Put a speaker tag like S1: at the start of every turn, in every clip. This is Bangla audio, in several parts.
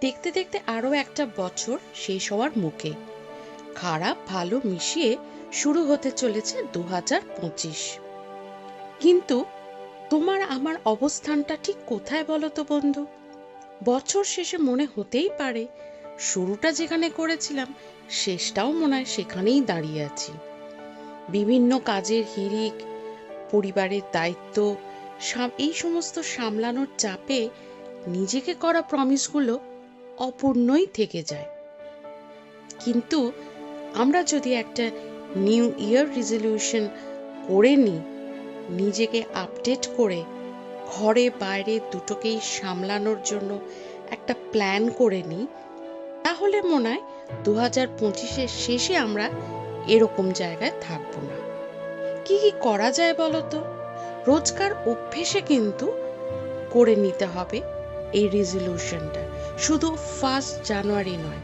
S1: দেখতে দেখতে আরও একটা বছর শেষ হওয়ার মুখে। খারাপ, ভালো মিশিয়ে শুরু হতে চলেছে দু হাজার পঁচিশ। কিন্তু তোমার আমার অবস্থানটা ঠিক কোথায় বলো তো বন্ধু? বছর শেষে মনে হতেই পারে, শুরুটা যেখানে করেছিলাম, শেষটাও মনে হয় সেখানেই দাঁড়িয়ে আছি। বিভিন্ন কাজের হিড়িক, পরিবারের দায়িত্ব এই সমস্ত সামলানোর চাপে নিজেকে করা প্রমিসগুলো অপূর্ণই থেকে যায়। কিন্তু আমরা যদি একটা নিউ ইয়ার রেজলিউশন করে নিই, নিজেকে আপডেট করে, ঘরে বাইরে দুটোকেই সামলানোর জন্য একটা প্ল্যান করে নিই, তাহলে মনে হয় দু হাজার পঁচিশের শেষে আমরা এরকম জায়গায় থাকব না। কি কি করা যায় বলো তো রোজকার অভ্যেসে কিন্তু করে নিতে হবে। এই রেজলিউশনটা শুধু ফার্স্ট জানুয়ারি নয়,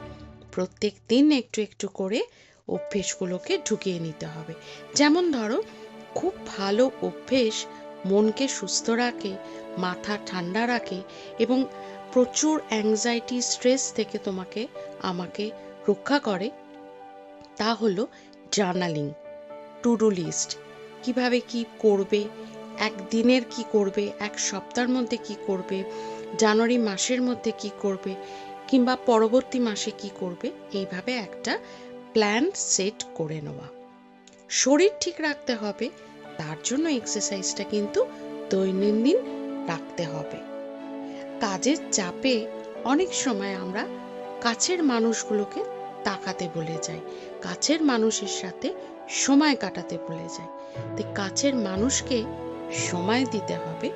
S1: প্রত্যেক দিন একটু একটু করে অভ্যেসগুলোকে ঢুকিয়ে নিতে হবে। যেমন ধরো, খুব ভালো অভ্যেস মনকে সুস্থ রাখে, মাথা ঠান্ডা রাখে এবং প্রচুর অ্যাংজাইটি স্ট্রেস থেকে তোমাকে, আমাকে রক্ষা করে, তা হলো জার্নালিং টু ডু লিস্ট কীভাবে কি করবে, একদিনের কি করবে, এক সপ্তাহের মধ্যে কি করবে জানুয়ারি মাসের মধ্যে কি করবে কিংবা পরবর্তী মাসে কি করবে, এইভাবে একটা প্ল্যান সেট করে নেওয়া। শরীর ঠিক রাখতে হবে, তার জন্য এক্সারসাইজটা কিন্তু দৈনন্দিন রাখতে হবে। কাজের চাপে অনেক সময় আমরা কাছের মানুষগুলোকে তাকাতে বলে যাই, কাছের মানুষের সাথে সময় কাটাতে বলে যাই। তাই কাছের মানুষকে সময় দিতে হবে,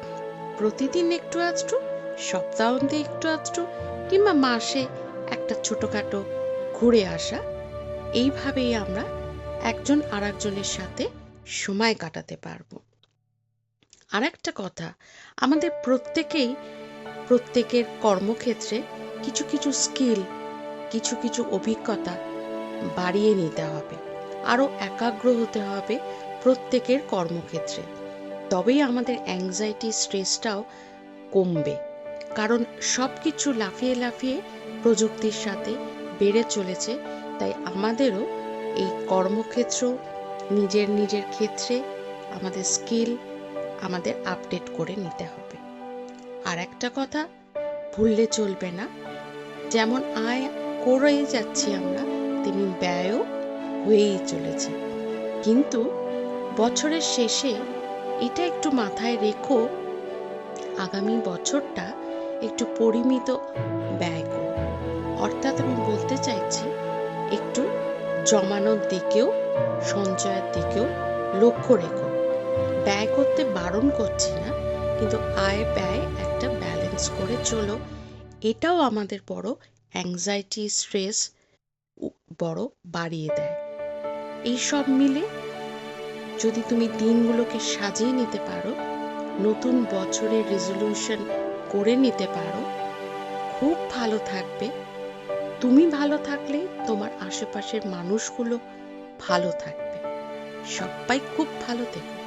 S1: প্রতিদিন একটু আধটু সপ্তাহান্তে একটু আধটু কিংবা মাসে একটা ছোটোখাটো ঘুরে আসা। এইভাবেই আমরা একজন আরেকজনের সাথে সময় কাটাতে পারব। আর একটা কথা, আমাদের প্রত্যেকেই প্রত্যেকের কর্মক্ষেত্রে কিছু কিছু স্কিল, কিছু কিছু অভিজ্ঞতা বাড়িয়ে নিতে হবে। আরও একাগ্র হতে হবে প্রত্যেকের কর্মক্ষেত্রে। তবেই আমাদের অ্যাংজাইটি স্ট্রেসটাও কমবে। কারণ সব কিছু লাফিয়ে লাফিয়ে প্রযুক্তির সাথে বেড়ে চলেছে, তাই আমাদেরও এই কর্মক্ষেত্র, নিজের নিজের ক্ষেত্রে আমাদের স্কিল, আমাদের আপডেট করে নিতে হবে। আর একটা কথা, ভুললে চলবে না। যেমন আয় করেই যাচ্ছি আমরা, তেমনি ব্যয়ও হয়েই চলেছে। কিন্তু বছরের শেষে এটা একটু মাথায় রেখো, আগামী বছরটা একটু পরিমিত ব্যয় করো অর্থাৎ আমি বলতে চাইছি, একটু জমানোর দিকেও, সঞ্চয়ের দিকেও লক্ষ্য রেখো। ব্যয় করতে বারণ করছি না, কিন্তু আয় ব্যয় একটা ব্যালেন্স করে চলো। এটাও আমাদের বড় অ্যাংজাইটি স্ট্রেস বড় বাড়িয়ে দেয়। এই সব মিলে যদি তুমি দিনগুলোকে সাজিয়ে নিতে পারো, নতুন বছরের রেজলিউশন করে নিতে পারো। খুব ভালো থাকবে। তুমি ভালো থাকলে তোমার আশেপাশের মানুষগুলো ভালো থাকবে। সবাই খুব ভালো থেকো।